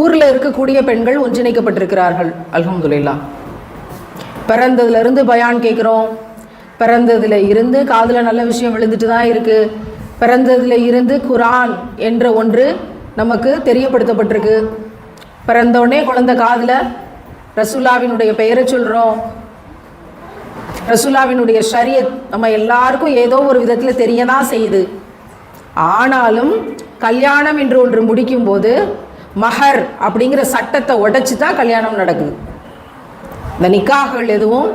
ஊரில் இருக்கக்கூடிய பெண்கள் ஒன்றிணைக்கப்பட்டிருக்கிறார்கள். அல்ஹம்துல்லா பிறந்ததுலேருந்து பயான் கேட்குறோம் பிறந்ததில் இருந்து காதில் நல்ல விஷயம் விழுந்துட்டு தான் இருக்குது பிறந்ததில் இருந்து குரான் என்ற ஒன்று நமக்கு தெரியப்படுத்தப்பட்டிருக்கு. பிறந்தோடனே குழந்தை காதில் ரசுல்லாவினுடைய பெயரை சொல்கிறோம் ரசுல்லாவினுடைய ஷரியத் நம்ம எல்லாருக்கும் ஏதோ ஒரு விதத்தில் தெரிய தான் செய்யுது. ஆனாலும் கல்யாணம் என்று ஒன்று முடிக்கும்போது மஹர் அப்படிங்கிற சட்டத்தை உடைச்சி தான் கல்யாணம் நடக்குது. இந்த நிக்காகள் எதுவும்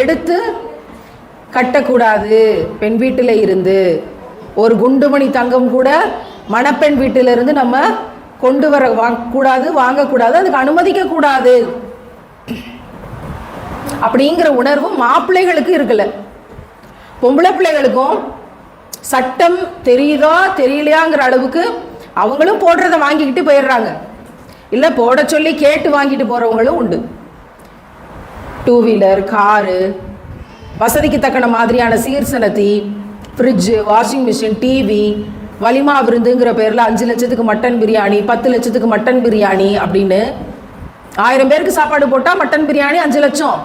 எடுத்து கட்டக்கூடாது. பெண் வீட்டில் இருந்து ஒரு குண்டுமணி தங்கம் கூட மணப்பெண் வீட்டிலிருந்து நம்ம கொண்டு வர வாங்கக்கூடாது வாங்கக்கூடாது அதுக்கு அனுமதிக்க கூடாது அப்படிங்கிற உணர்வு மாப்பிள்ளைகளுக்கு இருக்கல. பொம்பளை பிள்ளைகளுக்கும் சட்டம் தெரியுதா தெரியலையாங்கிற அளவுக்கு அவங்களும் போடுறத வாங்கிக்கிட்டு போயிடுறாங்க. இல்லை போட சொல்லி கேட்டு வாங்கிட்டு போகிறவங்களும் உண்டு. டூ வீலர் காரு வசதிக்கு தக்கன மாதிரியான சீர்சனத்தி ஃப்ரிட்ஜு வாஷிங் மிஷின் டிவி வலிமா விருந்துங்கிற பேரில் அஞ்சு லட்சத்துக்கு மட்டன் பிரியாணி பத்து லட்சத்துக்கு மட்டன் பிரியாணி அப்படின்னு ஆயிரம் பேருக்கு சாப்பாடு போட்டால் மட்டன் பிரியாணி அஞ்சு லட்சம்.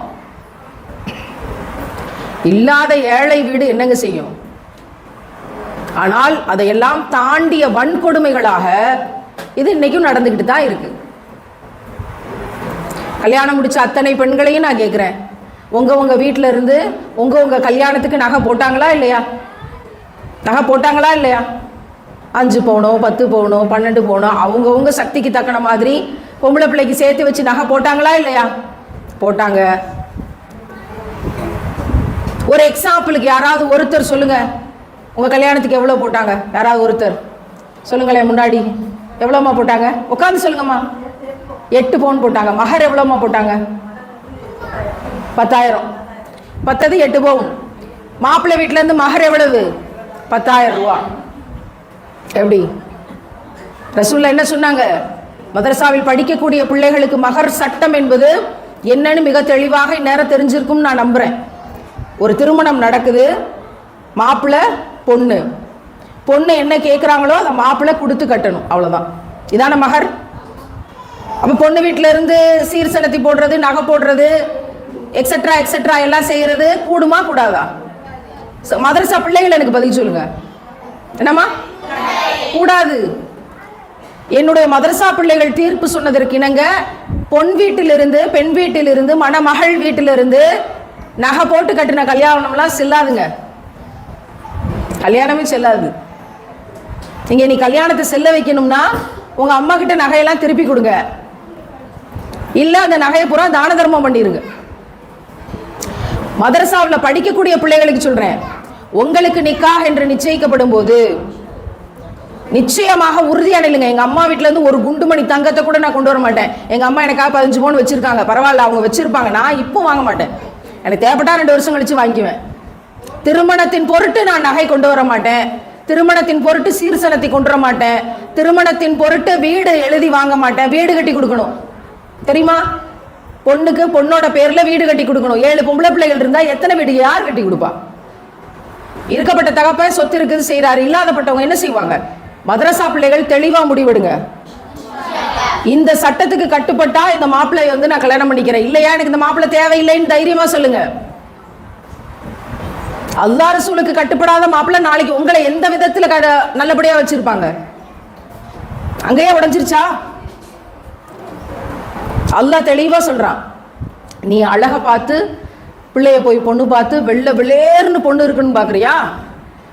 இல்லாத ஏழை வீடு என்னங்க செய்யும்? ஆனால் அதையெல்லாம் தாண்டிய வன்கொடுமைகளாக இது இன்னைக்கும் நடந்துக்கிட்டு தான் இருக்கு. கல்யாணம் முடிச்ச அத்தனை பெண்களையும் நான் கேட்குறேன் உங்க உங்க வீட்டில் இருந்து உங்க உங்க கல்யாணத்துக்கு நகை போட்டாங்களா இல்லையா? நகை போட்டாங்களா இல்லையா? அஞ்சு பவுனோ பத்து பவுனோ பன்னெண்டு பவுனோ அவங்கவுங்க சக்திக்கு தக்கன மாதிரி பொம்பளை பிள்ளைக்கு சேர்த்து வச்சு நகை போட்டாங்களா இல்லையா? போட்டாங்க. ஒரு எக்ஸாம்பிளுக்கு யாராவது ஒருத்தர் சொல்லுங்க. உங்கள் கல்யாணத்துக்கு எவ்வளோ போட்டாங்க? யாராவது ஒருத்தர். சொல்லுங்களேன் முன்னாடி. எவ்வளோம்மா போட்டாங்க? உட்காந்து சொல்லுங்கம்மா. எட்டு பவுன் போட்டாங்க. மகர் எவ்வளோம்மா போட்டாங்க? பத்தாயிரம். பத்தது எட்டு பவுன். மாப்பிள்ளை வீட்டிலேருந்து மகர் எவ்வளவு? பத்தாயிரம் ரூபா. எப்படி? ரசூல்லா என்ன சொன்னாங்க? மதரசாவில் படிக்கக்கூடிய பிள்ளைகளுக்கு மகர் சட்டம் என்பது என்னன்னு மிக தெளிவாக இந்நேரம் தெரிஞ்சிருக்கும்னு நான் நம்புகிறேன் ஒரு திருமணம் நடக்குது. மாப்பிள்ளை பொண்ணு. பொண்ணு என்ன கேட்குறாங்களோ அதை மாப்பிள்ளை கொடுத்து கட்டணும். அவ்வளோதான் இதான மகர்? அப்போ பொண்ணு வீட்டில இருந்து செலுத்தி போடுறது நகை போடுறது எக்ஸட்ரா எக்ஸெட்ரா எல்லாம் செய்யறது கூடுமா கூடாதா? ச- மதரசா பிள்ளைகள் எனக்கு பதில் சொல்லுங்க. என்னம்மா? கூடாது. என்னுடைய மதரசா பிள்ளைகள் தீர்ப்பு சொன்னதற்கு இணங்க பொன் வீட்டிலிருந்து பெண் வீட்டிலிருந்து மணமகள் வீட்டிலிருந்து நகை போட்டு கட்டின கல்யாணம்லாம் செல்லாதுங்க. கல்யாணமே செல்லாது. நீங்கள் நீ கல்யாணத்தை செல்ல வைக்கணும்னா உங்கள் அம்மா கிட்ட நகையெல்லாம் திருப்பி கொடுங்க. இல்லை அந்த நகையை பூரா தான தர்மம் பண்ணிடுங்க மதரசாவில் படிக்கக்கூடிய பிள்ளைகளுக்கு சொல்கிறேன் உங்களுக்கு நிக்கா என்று நிச்சயிக்கப்படும் போது நிச்சயமாக உறுதியான இல்லைங்க எங்கள் அம்மா வீட்டிலேருந்து ஒரு ஒரு குண்டுமணி தங்கத்தை கூட நான் கொண்டு வர மாட்டேன். எங்கள் அம்மா எனக்காக பதினஞ்சு பவுன் வச்சுருக்காங்க. பரவாயில்ல அவங்க வச்சுருப்பாங்க. நான் இப்போ வாங்க மாட்டேன். எனக்கு தேவைப்பட்டா ரெண்டு வருஷம் கழித்து வாங்கிக்குவேன். திருமணத்தின் பொருட்டு நான் நகை கொண்டு வர மாட்டேன். திருமணத்தின் பொருட்டு சீர்சனத்தை கொண்டு வர மாட்டேன். திருமணத்தின் பொருட்டு வீடு எழுதி வாங்க மாட்டேன். வீடு கட்டி கொடுக்கணும். தெரியுமா? பொண்ணுக்கு பொண்ணோட பேர்ல வீடு கட்டி கொடுக்கணும். ஏழு பொம்பளை பிள்ளைகள் இருந்தா எத்தனை வீடு? யார் கட்டி கொடுப்பா? இருக்கப்பட்ட தகப்ப சொத்து இருக்குது செய்யறாரு இல்லாதப்பட்டவங்க என்ன செய்வாங்க? மதரசா பிள்ளைகள் தெளிவா முடிவெடுங்க. இந்த சட்டத்துக்கு கட்டுப்பட்டா இந்த மாப்பிள்ளையை வந்து நான் கல்யாணம் பண்ணிக்கிறேன். இல்லையா? எனக்கு இந்த மாப்பிள்ளை தேவையில்லைன்னு தைரியமா சொல்லுங்க. அல்லா ரசூலுக்கு கட்டுப்படாத மாப்பிள்ள நாளைக்கு உங்களை எந்த விதத்துல கட- நல்லபடியா வச்சிருப்பாங்க? அங்கேயே உடஞ்சிருச்சா? அல்லா தெளிவா சொல்றான். நீ அழக பார்த்து பிள்ளைய போய் பொண்ணு பார்த்து வெள்ளை வெள்ளேர்னு பொண்ணு இருக்குன்னு பார்க்குறியா?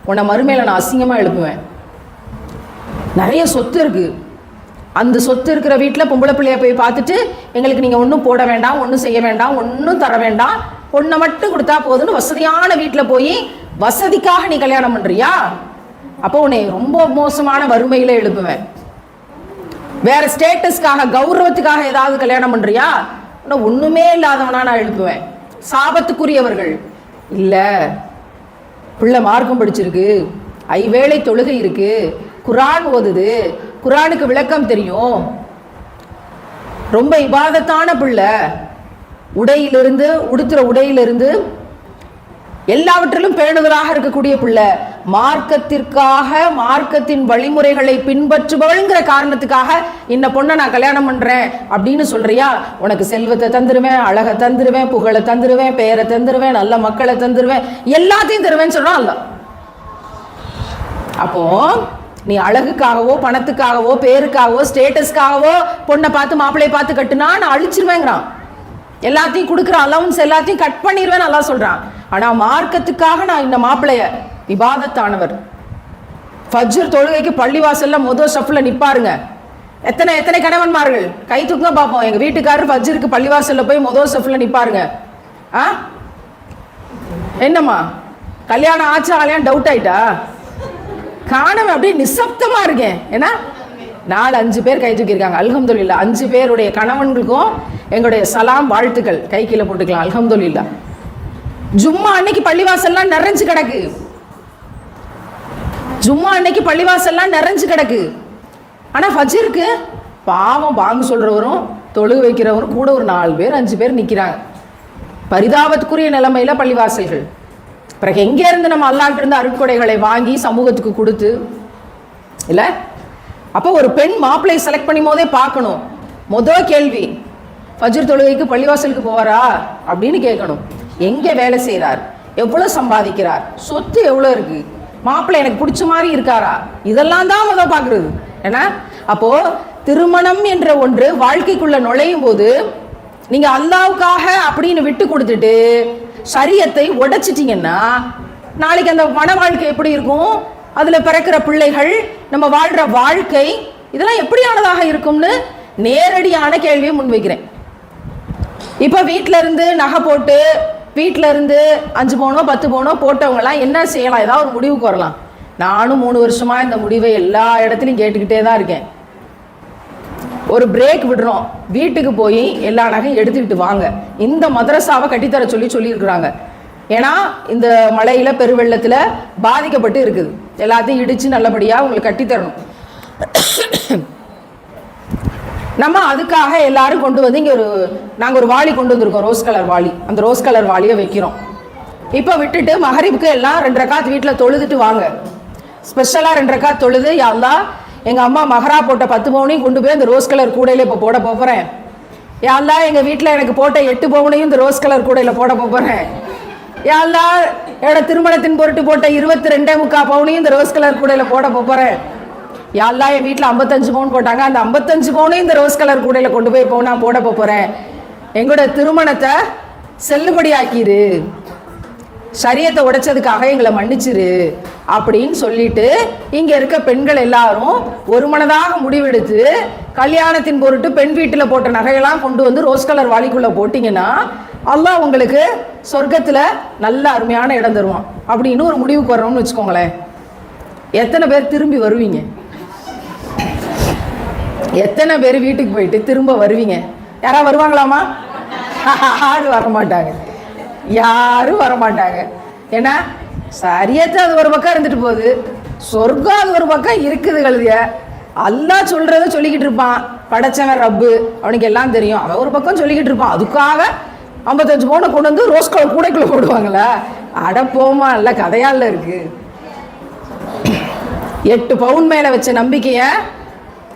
உன்னை மறுமையில நான் அசிங்கமா எழுப்புவேன். நிறைய சொத்து இருக்கு. அந்த சொத்து இருக்கிற வீட்டில் பொம்பளை பிள்ளைய போய் பார்த்துட்டு எங்களுக்கு நீங்கள் ஒன்றும் போட வேண்டாம் ஒன்றும் செய்ய வேண்டாம் ஒன்றும் தர வேண்டாம். பொண்ணை மட்டும் கொடுத்தா போதும்னு வசதியான வீட்டில் போய் வசதிக்காக நீ கல்யாணம் பண்ணுறியா அப்போ உன்னை ரொம்ப மோசமான வறுமையில் எழுப்புவேன். வேற ஸ்டேட்டஸ்க்காக கௌரவத்துக்காக ஏதாவது கல்யாணம் பண்றியா? உன்னை ஒண்ணுமே இல்லாதவனா நான் எழுப்புவேன். சாபத்துக்குரியவர்கள். இல்ல பிள்ளை மார்க்கம் படிச்சிருக்கு. ஐவேளை தொழுகை இருக்கு. குரான் ஓதுது. குரானுக்கு விளக்கம் தெரியும். ரொம்ப இபாதத்தான பிள்ளை. உடையிலிருந்து உடுத்துற உடையிலிருந்து எல்லாவற்றிலும் பேணுதலாக இருக்கக்கூடிய பிள்ளை மார்க்கத்திற்காக மார்க்கத்தின் வழிமுறைகளை பின்பற்றுபவள்ங்கிற காரணத்துக்காக இந்த பொண்ணை நான் கல்யாணம் பண்ணுறேன் அப்படின்னு சொல்றியா? உனக்கு செல்வத்தை தந்துருவேன் அழகை தந்துருவேன் புகழை தந்துருவேன் பெயரை தந்துருவேன் நல்ல மக்களை தந்துருவேன் எல்லாத்தையும் தருவேன்னு சொல்றான் அல்ல. அப்போ நீ அழகுக்காகவோ பணத்துக்காகவோ பேருக்காகவோ ஸ்டேட்டஸ்க்காகவோ பொண்ணை பார்த்து மாப்பிள்ளையை பார்த்து கட்டுனா நான் அழிச்சிருவேங்கிறான். எல்லாத்தையும் கொடுக்குற அலவுன்ஸ் எல்லாத்தையும் கட் பண்ணிடுவேன் நல்லா சொல்கிறான் ஆனால் மார்க்கத்துக்காக நான் இந்த மாப்பிள்ளைய விவாதத்தானவர். ஃபஜ்ர் தொழுகைக்கு பள்ளிவாசல்ல முதல் ஸ்டெப்ல நிற்பாருங்க எத்தனை எத்தனை கணவன்மார்கள்? கை தூக்க பார்ப்போம் எங்கள் வீட்டுக்காரர் ஃபஜ்ருக்கு பள்ளிவாசல்ல போய் முதல் ஸ்டெப்ல நிற்பாருங்க ஆ? என்னம்மா? கல்யாணம் ஆச்சா கல்யாணம் டவுட் ஆயிட்டா? காணவன் அப்படியே நிசப்தமாக இருக்கேன். ஏன்னா நாலு அஞ்சு பேர் கை தூக்கியிருக்காங்க. அல்ஹம்துலில்லா. அஞ்சு பேருடைய கணவன்களுக்கும் எங்களுடைய சலாம் வாழ்த்துக்கள். கை கீழே போட்டுக்கலாம். அல்ஹம்துலில்லா. ஜும்மா அன்னைக்கு பள்ளிவாசல்லாம் நிறைஞ்சு கிடக்கு. ஜும்மா அன்னைக்கு பள்ளிவாசல்லாம் நிறைஞ்சு கிடக்கு. ஆனால் ஃபஜிருக்கு பாவம் பாங்கு சொல்கிறவரும் தொழு வைக்கிறவரும் கூட ஒரு நாலு பேர் அஞ்சு பேர் நிற்கிறாங்க பரிதாபத்துக்குரிய நிலைமையில பள்ளிவாசல்கள். பிறகு எங்கேருந்து நம்ம அல்லாட்டிருந்து அருட்கொடைகளை வாங்கி சமூகத்துக்கு கொடுத்து இல்லை? அப்போ ஒரு பெண் மாப்பிள்ளையை செலக்ட் பண்ணும் போதே பார்க்கணும். முத கேள்வி ஃபஜ்ர் தொழுகைக்கு பள்ளிவாசலுக்கு போவாரா? அப்படின்னு கேட்கணும். எங்கே வேலை செய்கிறார் எவ்வளோ சம்பாதிக்கிறார்? சொத்து எவ்வளோ இருக்கு? மாப்பிள்ளை எனக்கு பிடிச்ச மாதிரி இருக்காரா? இதெல்லாம் தான் முதல் பார்க்குறது. ஏன்னா அப்போ திருமணம் என்ற ஒன்று வாழ்க்கைக்குள்ளே நுழையும் போது நீங்கள் அல்லாவுக்காக அப்படின்னு விட்டு கொடுத்துட்டு சரியத்தை உடைச்சிட்டிங்கன்னா நாளைக்கு அந்த மன வாழ்க்கை எப்படி இருக்கும்? அதில் பிறக்கிற பிள்ளைகள் நம்ம வாழ்கிற வாழ்க்கை இதெல்லாம் எப்படியானதாக இருக்கும்னு நேரடியான கேள்வியை முன்வைக்கிறேன். இப்போ வீட்டில் இருந்து நகை போட்டு வீட்ல இருந்து அஞ்சு பவுனோ பத்து பவுனோ போட்டவங்கலாம் என்ன செய்யலாம்? ஏதாவது ஒரு முடிவுக்கு வரலாம். நானும் மூணு வருஷமா இந்த முடிவை எல்லா இடத்துலையும் கேட்டுக்கிட்டே தான் இருக்கேன். ஒரு பிரேக் விடுறோம். வீட்டுக்கு போய் எல்லா நகையும் எடுத்துக்கிட்டு வாங்க. இந்த மதரசாவை கட்டித்தர சொல்லி சொல்லியிருக்கிறாங்க. ஏன்னா இந்த மழையில் பெருவெள்ளத்தில் பாதிக்கப்பட்டு இருக்குது. எல்லாத்தையும் இடித்து நல்லபடியாக உங்களுக்கு கட்டித்தரணும் நம்ம அதுக்காக எல்லாரும் கொண்டு வந்து இங்கே ஒரு நாங்கள் ஒரு வாளி கொண்டு வந்திருக்கோம் ரோஸ் கலர் வாளி. அந்த ரோஸ் கலர் வாளியை வைக்கிறோம். இப்போ விட்டுட்டு மகரிப்புக்கு எல்லாம் ரெண்டு ரக்காத் வீட்டில் தொழுதுட்டு வாங்க. ஸ்பெஷலாக ரெண்டு ரக்காத் தொழுது யாழ்லா எங்கள் அம்மா மகரா போட்ட பத்து பவுனையும் கொண்டு போய் அந்த ரோஸ் கலர் கூடையில் இப்போ போட போகிறேன் யாழ்லா எங்கள் வீட்டில் எனக்கு போட்ட எட்டு பவுனையும் இந்த ரோஸ் கலர் கூடையில் போட போகிறேன் யாழ்லா என்னோட திருமணத்தின் பொருட்டு போட்ட இருபத்தி ரெண்டே முக்கா பவுனையும் இந்த ரோஸ் கலர் கூடையில் போட போகிறேன் யாழ்லா என் வீட்டில் ஐம்பத்தஞ்சு பவுன் போட்டாங்க. அந்த ஐம்பத்தஞ்சு பவுனையும் இந்த ரோஸ் கலர் கூடையில கொண்டு போய் பவுனாக நான் போட போகிறேன் எங்களோட திருமணத்தை செல்லுபடியாக்கிரு. சரியத்தை உடைச்சதுக்காக எங்களை மன்னிச்சிரு அப்படின்னு சொல்லிட்டு இங்கே இருக்க பெண்கள் எல்லாரும் ஒரு மனதாக முடிவெடுத்து கல்யாணத்தின் பொருட்டு பெண் வீட்டில் போட்ட நகையெல்லாம் கொண்டு வந்து ரோஸ் கலர் வாளிக்குள்ளே போட்டிங்கன்னா அல்லாஹ் உங்களுக்கு சொர்க்கத்தில் நல்ல அருமையான இடம் தருவான். அப்படின்னு ஒரு முடிவுக்கு வர்றோம்னு வச்சுக்கோங்களேன். எத்தனை பேர் திரும்பி வருவீங்க? எத்தனை பேர் வீட்டுக்கு போயிட்டு திரும்ப வருவீங்க? யாராவது வருவாங்களாமா யாரும் வர மாட்டாங்க. யாரும் வர மாட்டாங்க. ஏன்னா சரியத்தை அது ஒரு பக்கம் இருந்துட்டு போகுது. சொர்க்கம் அது ஒரு பக்கம் இருக்குது கழுதிய. அல்லா சொல்றத சொல்லிக்கிட்டு இருப்பான். படைச்சவன் ரப்பு. அவனுக்கு எல்லாம் தெரியும். அவன் ஒரு பக்கம் சொல்லிக்கிட்டு இருப்பான். அதுக்காக ஐம்பத்தஞ்சு பவுனை கொண்டு வந்து ரோஸ் கலர் கூடைக்குள்ளே போடுவாங்களா? அட போமா இல்லை கதையால இருக்கு. எட்டு பவுன் மேலே வச்ச நம்பிக்கையை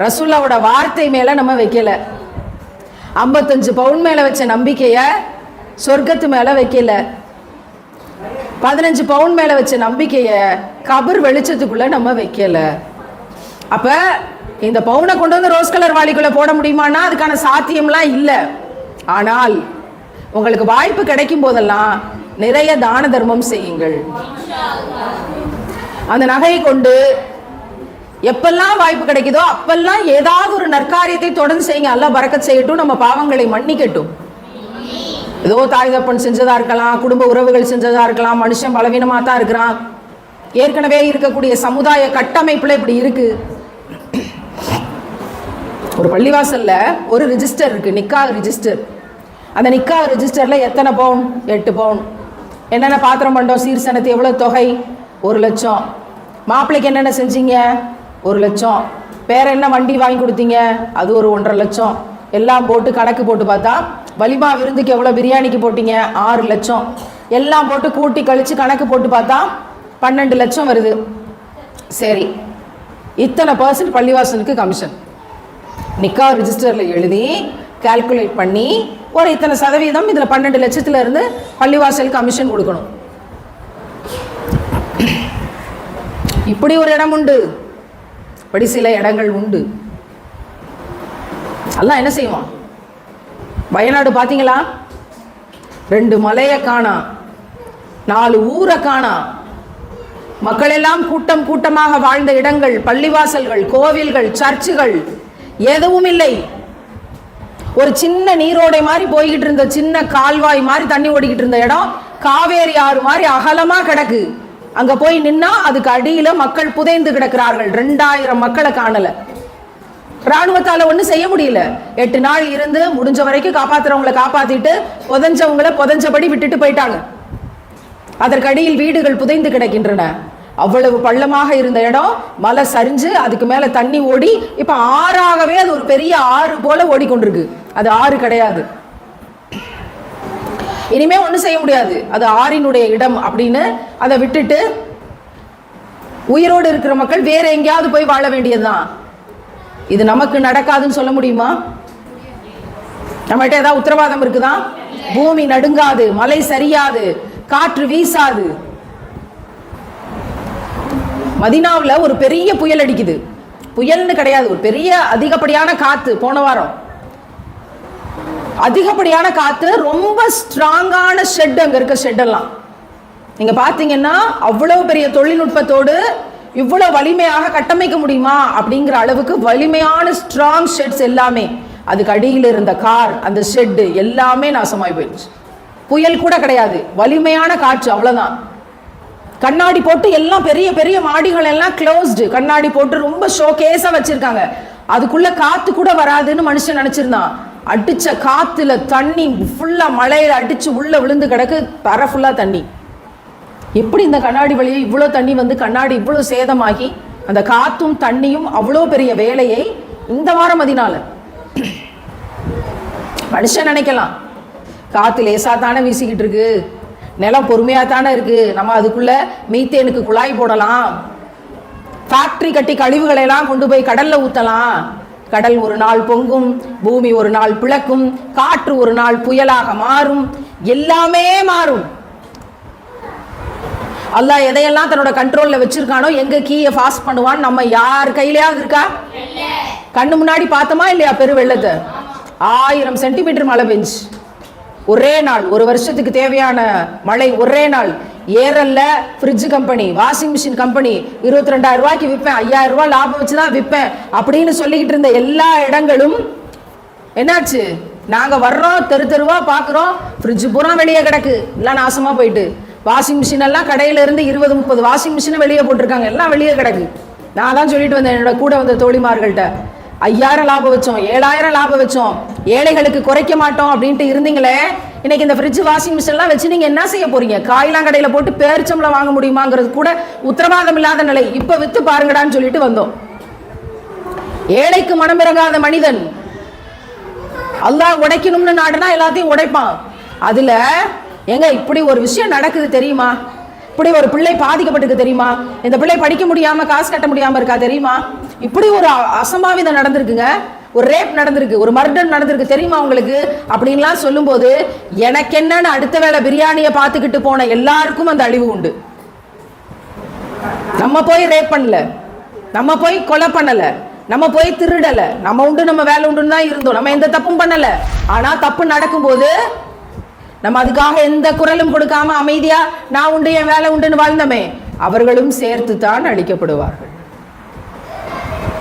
ரசூல்லாவோட வார்த்தை மேலே நம்ம வைக்கல. ஐம்பத்தஞ்சு பவுன் மேலே வச்ச நம்பிக்கையை சொர்க்கத்து மேலே வைக்கல. பதினஞ்சு பவுன் மேலே வச்ச நம்பிக்கையை கபர் வெளிச்சத்துக்குள்ளே நம்ம வைக்கல. அப்போ இந்த பவுனை கொண்டு வந்து ரோஸ் கலர் வாளிக்குள்ளே போட முடியுமான்னா அதுக்கான சாத்தியம்லாம் இல்லை. ஆனால் உங்களுக்கு வாய்ப்பு கிடைக்கும் போதெல்லாம் நிறைய தான தர்மம் செய்யுங்கள். அந்த நகையை கொண்டு எப்பெல்லாம் வாய்ப்பு கிடைக்குதோ அப்பெல்லாம் ஏதாவது ஒரு நற்காரியத்தை தொடர்ந்து செய்யுங்க. அல்ல பறக்க செய்யட்டும் நம்ம பாவங்களை மன்னிக்கட்டும். ஏதோ தாய் தப்பன் செஞ்சதா இருக்கலாம் குடும்ப உறவுகள் செஞ்சதா இருக்கலாம் மனுஷன் பலவீனமா தான் இருக்கிறான். ஏற்கனவே இருக்கக்கூடிய சமுதாய கட்டமைப்புல இப்படி இருக்கு. ஒரு பள்ளிவாசல்ல ஒரு ரிஜிஸ்டர் இருக்கு நிக்கா ரிஜிஸ்டர் அந்த நிக்கா ரிஜிஸ்டரில் எத்தனை பவுன்? எட்டு பவுன். என்னென்ன பாத்திரம் பண்ணோம் சீர்சனத்து எவ்வளோ தொகை? ஒரு லட்சம். மாப்பிள்ளைக்கு என்னென்ன செஞ்சீங்க? ஒரு லட்சம். வேற என்ன வண்டி வாங்கி கொடுத்தீங்க? அது ஒரு ஒன்றரை லட்சம். எல்லாம் போட்டு கணக்கு போட்டு பார்த்தா வலிமா விருந்துக்கு எவ்வளோ பிரியாணிக்கு போட்டீங்க? ஆறு லட்சம். எல்லாம் போட்டு கூட்டி கழித்து கணக்கு போட்டு பார்த்தா பன்னெண்டு லட்சம் வருது. சரி. இத்தனை பர்சன்ட் பள்ளிவாசலுக்கு கமிஷன் நிக்கா ரிஜிஸ்டரில் எழுதி கால்குலேட் பண்ணி ஒரு இத்தனை சதவீதம் இதில் பன்னெண்டு லட்சத்துலேருந்து பள்ளிவாசல் கமிஷன் கொடுக்கணும். இப்படி ஒரு இடம் உண்டு. இப்படி சில இடங்கள் உண்டு. எல்லாம் என்ன செய்வான்? வயநாடு பார்த்தீங்களா ரெண்டு மலையை காணா நாலு ஊரை காணா. மக்களெல்லாம் கூட்டம் கூட்டமாக வாழ்ந்த இடங்கள் பள்ளிவாசல்கள் கோவில்கள் சர்ச்சுகள் எதுவும் இல்லை. ஒரு சின்ன நீரோடை மாதிரி போய்கிட்டு இருந்த சின்ன கால்வாய் மாதிரி தண்ணி ஓடிக்கிட்டு இருந்த இடம் காவேரி ஆறு மாதிரி அகலமாக கிடக்கு. அங்கே போய் நின்னா அதுக்கு அடியில் மக்கள் புதைந்து கிடக்கிறார்கள். ரெண்டாயிரம் மக்களை காணல. ராணுவத்தால் ஒன்றும் செய்ய முடியல. எட்டு நாள் இருந்து முடிஞ்ச வரைக்கும் காப்பாத்துறவங்களை காப்பாத்திட்டு புதஞ்சவங்களை புதஞ்சபடி விட்டுட்டு போயிட்டாங்க. அதற்கடியில் வீடுகள் புதைந்து கிடக்கின்றன. அவ்வளவு பள்ளமாக இருந்த இடம் மலை சரிஞ்சு அதுக்கு மேலே தண்ணி ஓடி இப்போ ஆறாகவே அது ஒரு பெரிய ஆறு போல ஓடிக்கொண்டிருக்கு. அது ஆறு கிடையாது. இனிமே ஒன்றும் செய்ய முடியாது. அது ஆறினுடைய இடம் அப்படின்னு அதை விட்டுட்டு உயிரோடு இருக்கிற மக்கள் வேற எங்கேயாவது போய் வாழ வேண்டியதுதான். இது நமக்கு நடக்காதுன்னு சொல்ல முடியுமா? நம்மகிட்ட ஏதாவது உத்தரவாதம் இருக்குதா? பூமி நடுங்காது மலை சரியாது காற்று வீசாது. மதினாவில் ஒரு பெரிய புயல் அடிக்குது. புயல்னு கிடையாது ஒரு பெரிய அதிகப்படியான காற்று போன வாரம். அதிகப்படியான காற்று ரொம்ப ஸ்ட்ராங்கான ஷெட் அங்கே இருக்க ஷெட்டெல்லாம் நீங்கள் பார்த்தீங்கன்னா அவ்வளோ பெரிய தொழில்நுட்பத்தோடு இவ்வளோ வலிமையாக கட்டமைக்க முடியுமா? அப்படிங்கிற அளவுக்கு வலிமையான ஸ்ட்ராங் ஷெட்ஸ் எல்லாமே. அதுக்கு அடியில் இருந்த கார் அந்த ஷெட்டு எல்லாமே நாசமாய் போயிடுச்சு. புயல் கூட கிடையாது. வலிமையான காற்று அவ்வளோதான் கண்ணாடி போட்டு எல்லாம் பெரிய பெரிய மாடிகள் எல்லாம் க்ளோஸ்டு கண்ணாடி போட்டு ரொம்ப ஷோகேஸாக வச்சுருக்காங்க. அதுக்குள்ளே காற்று கூட வராதுன்னு மனுஷன் நினச்சிருந்தான். அடிச்ச காத்துல தண்ணி ஃபுல்லா மழையில அடிச்சு உள்ள விழுந்து கிடக்கு தர ஃபுல்லா தண்ணி. எப்படி இந்த கண்ணாடி வழியை இவ்வளோ தண்ணி வந்து கண்ணாடி இவ்வளோ சேதமாகி அந்த காத்தும் தண்ணியும் அவ்வளோ பெரிய வேலையை இந்த வாரம் மதினால. மனுஷன் நினைக்கலாம். காத்து லேசா தானே வீசிக்கிட்டு இருக்கு. நிலம் பொறுமையா தானே இருக்கு. நம்ம அதுக்குள்ள மீத்தேனுக்கு குழாய் போடலாம். ஃபேக்டரி கட்டி கழிவுகளை எல்லாம் கொண்டு போய் கடல்ல ஊத்தலாம். கடல் ஒரு நாள் பொங்கும் பூமி ஒரு நாள் பிளக்கும் காற்று ஒரு நாள் புயலாக மாறும் எல்லாமே மாறும். அல்லாஹ் எதையெல்லாம் தன்னோட கண்ட்ரோல்ல வச்சிருக்கானோ எங்க கீயை ஃபாஸ்ட் பண்ணுவான் நம்ம யார் கையிலயாவது இருக்கா? கண்ணு முன்னாடி பார்த்தோமா இல்லையா பெரு வெள்ளத்தை ஆயிரம் சென்டிமீட்டர் மழை பெஞ்சு. ஒரே நாள் ஒரு வருஷத்துக்கு தேவையான மழை ஒரே நாள். ஏரல்ல fridge company washing machine company இருபத்தி ரெண்டாயிரம் ரூபாய்க்கு விற்பேன் ஐயாயிரம் ரூபாய் லாபம் வச்சு தான் விற்பேன். அப்படின்னு சொல்லிக்கிட்டு இருந்த எல்லா இடங்களும் என்னாச்சு? நாங்க வர்றோம் தெரு தெருவா பார்க்குறோம் ஃப்ரிட்ஜ் பூரா வெளியே கிடக்கு. எல்லாம் நாசமா போயிட்டு. வாஷிங் மிஷின் எல்லாம் கடையில இருந்து இருபது முப்பது வாஷிங் மிஷினை வெளியே போட்டிருக்காங்க. எல்லாம் வெளியே கிடக்கு. நான் தான் சொல்லிட்டு வந்தேன் என்னோட கூட வந்த தோழிமார்கள்ட்ட. ஐயாயிரம் லாபம் வச்சோம் ஏழாயிரம் லாபம் வச்சோம். ஏழைகளுக்கு குறைக்க மாட்டோம் அப்படின்ட்டு இருந்தீங்களே இன்னைக்கு இந்த ஃப்ரிட்ஜ் வாஷிங் மிஷின்லாம் வச்சு நீங்க என்ன செய்ய போறீங்க? காயெல்லாம் கடையில போட்டு பேரிச்சம்பளம் வாங்க முடியுமாங்கிறது கூட உத்தரவாதம் இல்லாத நிலை. இப்ப வித்து பாருங்கடான்னு சொல்லிட்டு வந்தோம். ஏழைக்கு மனமிறங்காத மனிதன். அல்லாஹ் உடைக்கணும்னு நாடுனா எல்லாத்தையும் உடைப்பான். அதுல எங்க இப்படி ஒரு விஷயம் நடக்குது தெரியுமா? இப்படி ஒரு பிள்ளை பாதிக்கப்பட்டிருக்கு தெரியுமா? இந்த பிள்ளை படிக்க முடியாம காசு கட்ட முடியாம இருக்கா தெரியுமா? இப்படி ஒரு அ- அசம்பாவிதம் நடந்திருக்குங்க. ஒரு ரேப் நடந்திருக்கு ஒரு மர்டர் நடந்திருக்கு. தெரியுமா உங்களுக்கு? அப்படின்லாம் சொல்லும்போது எனக்கு என்னன்னு அடுத்த வேளை பிரியாணியை பார்த்துக்கிட்டு போன எல்லாருக்கும் அந்த அழிவு உண்டு. நம்ம போய் ரேப் பண்ணல. நம்ம போய் கொலை பண்ணல. நம்ம போய் திருடல. நம்ம உண்டு நம்ம வேலை உண்டுன்னு தான் இருந்தோம். நம்ம எந்த தப்பும் பண்ணல. ஆனா தப்பு நடக்கும்போது நம்ம அதுக்காக எந்த குரலும் கொடுக்காம அமைதியா நான் உண்டு என் வேலை உண்டுன்னு வாழ்ந்தோமே. அவர்களும் சேர்த்து தான் அழிக்கப்படுவார்கள்.